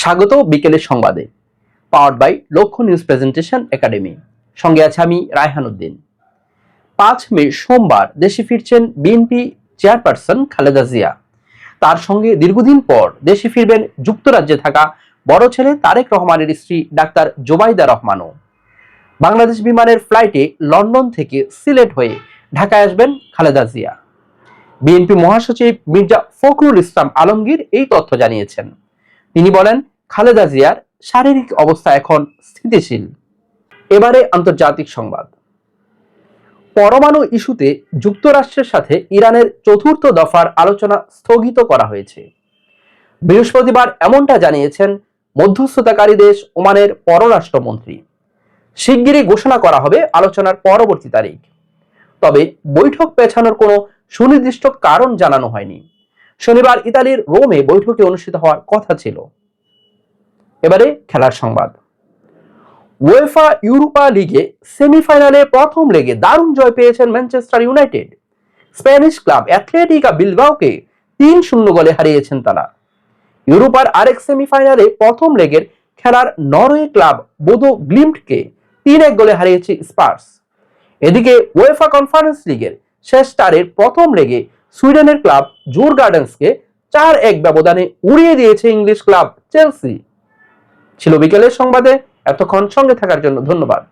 স্বাগত বিকেলের সংবাদে power by Lakshya news presentation academy সঙ্গে আছে আমি, রায়হান উদ্দিন। পাঁচ মে, সোমবার দেশে ফিরছেন বিএনপি চেয়ারপারসন খালেদা জিয়া। তার সঙ্গে দীর্ঘদিন পর দেশে ফিরবেন যুক্তরাজ্যে থাকা বড় ছেলে তারেক রহমানের স্ত্রী ডাক্তার জোবাইদা রহমানও। বাংলাদেশ বিমানের ফ্লাইটে লন্ডন থেকে সিলেট হয়ে ঢাকায় আসবেন খালেদা জিয়া। বিএনপি মহাসচিব মির্জা ফখরুল ইসলাম আলমগীর এই তথ্য জানিয়েছেন। তিনি বলেন, খালেদা জিয়ার শারীরিক অবস্থা এখন স্থিতিশীল। এবারে আন্তর্জাতিক সংবাদ। পরমাণু ইস্যুতে যুক্তরাষ্ট্রের সাথে ইরানের চতুর্থ দফার আলোচনা স্থগিত করা হয়েছে। বৃহস্পতিবার এমনটা জানিয়েছেন মধ্যস্থতাকারী দেশ ওমানের পররাষ্ট্রমন্ত্রী। শিগগিরই ঘোষণা করা হবে আলোচনার পরবর্তী তারিখ। তবে বৈঠক পেছানোর কোনো সুনির্দিষ্ট কারণ জানানো হয়নি। শনিবার ইতালির রোমে বৈঠকে অনুষ্ঠিত হওয়ার কথা ছিল। এবারে খেলার সংবাদ। ওয়েফা ইউরোপা লিগে সেমিফাইনালে প্রথম লেগে দারুণ জয় পেয়েছেন Manchester United. Spanish club Athletic বিলবাওকে তিন শূন্য গোলে হারিয়েছেন তারা। ইউরোপার আরেক সেমিফাইনালে প্রথম লেগের খেলার নরওয়ে ক্লাব বোদো গ্লিমটকে তিন এক গোলে হারিয়েছে স্পার্স। এদিকে ওয়েফা কনফারেন্স লিগের শেষ চারের প্রথম লেগে সুইডেনের ক্লাব জোর গার্ডেন্সকে চার এক ব্যবধানে উড়িয়ে দিয়েছে ইংলিশ ক্লাব চেলসি। ছিল বিকেলের সংবাদে, এতক্ষণ সঙ্গে থাকার জন্য ধন্যবাদ।